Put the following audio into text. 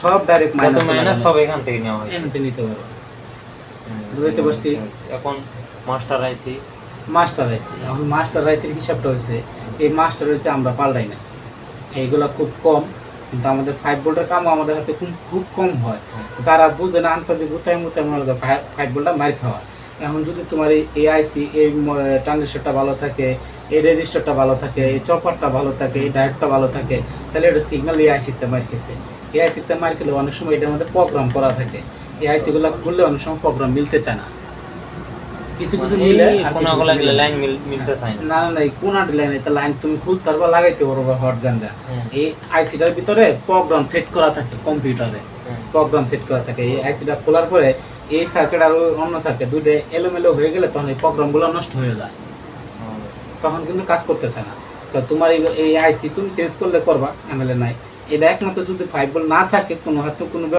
সব direct minus minus সব এখান থেকে নেওয়া হয় এনতে নিতে পারো দুইতে বুঝতে পারছি। এখন মাস্টার আইসি মাস্টার আইছি এখন মাস্টার রাইসের হিসাবটা হয়েছে এই মাস্টার রয়েছে আমরা পাল্টাই না। এইগুলা খুব কম কিন্তু আমাদের ফাইভ ভোল্টের কামও আমাদের হাতে খুব খুব কম হয়। যারা বুঝে না আনতে যে গুতায় মুতায় মনে হয় ফাইভ ভোল্টটা মার খাওয়া। এখন যদি তোমার এই এই আইসি এই ট্রানজিস্টারটা ভালো থাকে এই রেজিস্টারটা ভালো থাকে এই চপারটা ভালো থাকে এই ডায়েটটা ভালো থাকে তাহলে এটা সিগন্যাল এই আইসিতে মার খেছে এই আইসিতে মার খেলে অনেক সময় এটার মধ্যে প্রোগ্রাম করা থাকে। এই আইসিগুলো খুললে অনেক সময় প্রোগ্রাম মিলতে চায় না। কিছু কিছু মিলে কোনা গুলা মিলে। লাইন মিলতে চায় না। না না না এই কোনাটি লাইন এটা লাইন তুমি খুলতে পারবা লাগাইতে পারবা হট গান্দা এই আইসিটার ভিতরে প্রোগ্রাম সেট করা থাকে কম্পিউটারে প্রোগ্রাম সেট করা থাকে। এই আইসিটা খোলার পরে এই সার্কিট আর অন্য সার্কিট দুইটা এলোমেলো হয়ে গেলে তখন এই প্রোগ্রামগুলো নষ্ট হয়ে যায়। তখন কিন্তু কাজ করতেছে না। তো তোমার এই- আইসি তুমি চেঞ্জ করলে করবা এমএলএ নাই। এটা একমাত্র যদি ফাইভ বল না থাকে, কোনো হয়তো কোনো